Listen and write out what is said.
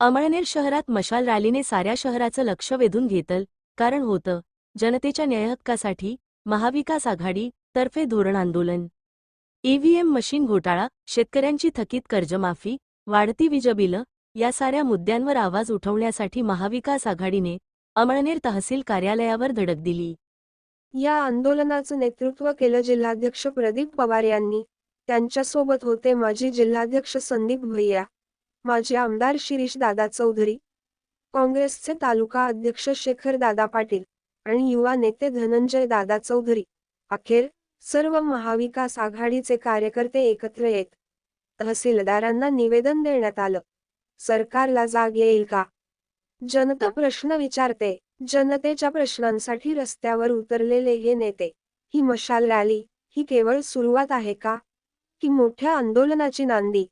अमळनेर शहरात मशाल रॅलीने साऱ्या शहराचं लक्ष वेधून घेतल. कारण होतं जनतेच्या न्यायहक्कासाठी महाविकास आघाडी तर्फे धोरण आंदोलन. ईव्हीएम मशीन घोटाळा शेतकऱ्यांची थकीत कर्जमाफी वाढती विजबिलं या साऱ्या मुद्द्यांवर आवाज उठवण्यासाठी महाविकास आघाडीने अमळनेर तहसील कार्यालयावर धडक दिली. या आंदोलनाचं नेतृत्व केलं जिल्हाध्यक्ष प्रदीप पवार यांनी. त्यांच्यासोबत होते माजी जिल्हाध्यक्ष संदीप भैया माजी आमदार शिरीष दादा चौधरी काँग्रेसचे तालुका अध्यक्ष शेखर दादा पाटील आणि युवा नेते धनंजय दादा चौधरी. अखेर सर्व महाविकास आघाडीचे कार्यकर्ते एकत्र येत तहसीलदारांना निवेदन देण्यात आलं. सरकारला जाग येईल का? जनता प्रश्न विचारते. जनतेच्या प्रश्नांसाठी रस्त्यावर उतरलेले हे नेते ही मशाल रॅली ही केवळ सुरुवात आहे का? की मोठ्या आंदोलनाची नांदी?